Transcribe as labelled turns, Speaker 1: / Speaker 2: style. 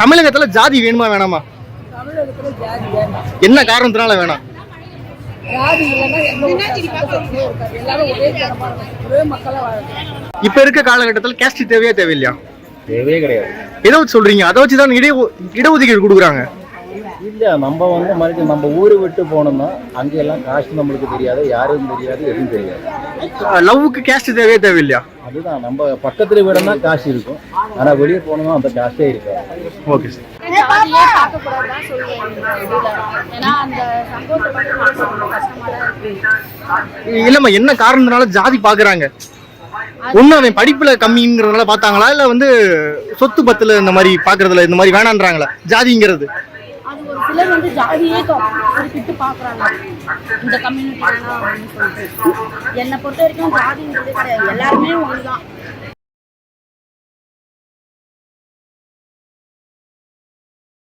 Speaker 1: தமிழகத்துல ஜாதி வேணுமா வேணாமா?
Speaker 2: தமிழகத்துல ஜாதி வேண்டாம்.
Speaker 1: என்ன காரணத்தினால வேணாம்? இப்ப இருக்க காலகட்டத்தில் கேஸ்ட் தேவையா தேவையில்லையா?
Speaker 3: தேவையே கிடையாது.
Speaker 1: எதை வச்சு சொல்றீங்க. அதை வச்சு தான் இட இடஒதுக்கீடு கொடுக்குறாங்க.
Speaker 3: இல்ல நம்ம வந்து மறுபடியும் நம்ம ஊரை விட்டு போனோம்னா அங்கெல்லாம் காசு நம்மளுக்கு தெரியாது யாரும் தெரியாது எதுவும் தெரியாது.
Speaker 1: லவ்வுக்கு கேஸ்ட் தேவையா தேவையில்லையா?
Speaker 3: அதுதான். நம்ம பக்கத்துல வீடுனா காசு இருக்கும். ஆனா வெளியே போனோம்னா அந்த காசே இருக்காது
Speaker 1: ஓகே சார்.
Speaker 4: இருக்கு.
Speaker 1: இல்லம்மா என்ன காரணத்தினால ஜாதி பாக்குறாங்க? ஒண்ணு அவன் படிப்புல கம்மிங்கிறதுனால பார்த்தாங்களா? இல்ல வந்து சொத்து பத்துல இந்த மாதிரி பாக்குறதுல இந்த மாதிரி வேணான்றாங்களா? ஜாதிங்கிறது.
Speaker 4: அது ஒரு சிலர் வந்து ஜாதியே தொ- குறிப்பிட்டு பாக்குறாங்க. இந்த கம்யூனிட்டி வேணாம் அப்படின்னு சொல்லிட்டு. என்னை பொறுத்த வரைக்கும் ஜாதிங்கிறதே கிடையாது. எல்லாருமே ஒண்ணுதான்.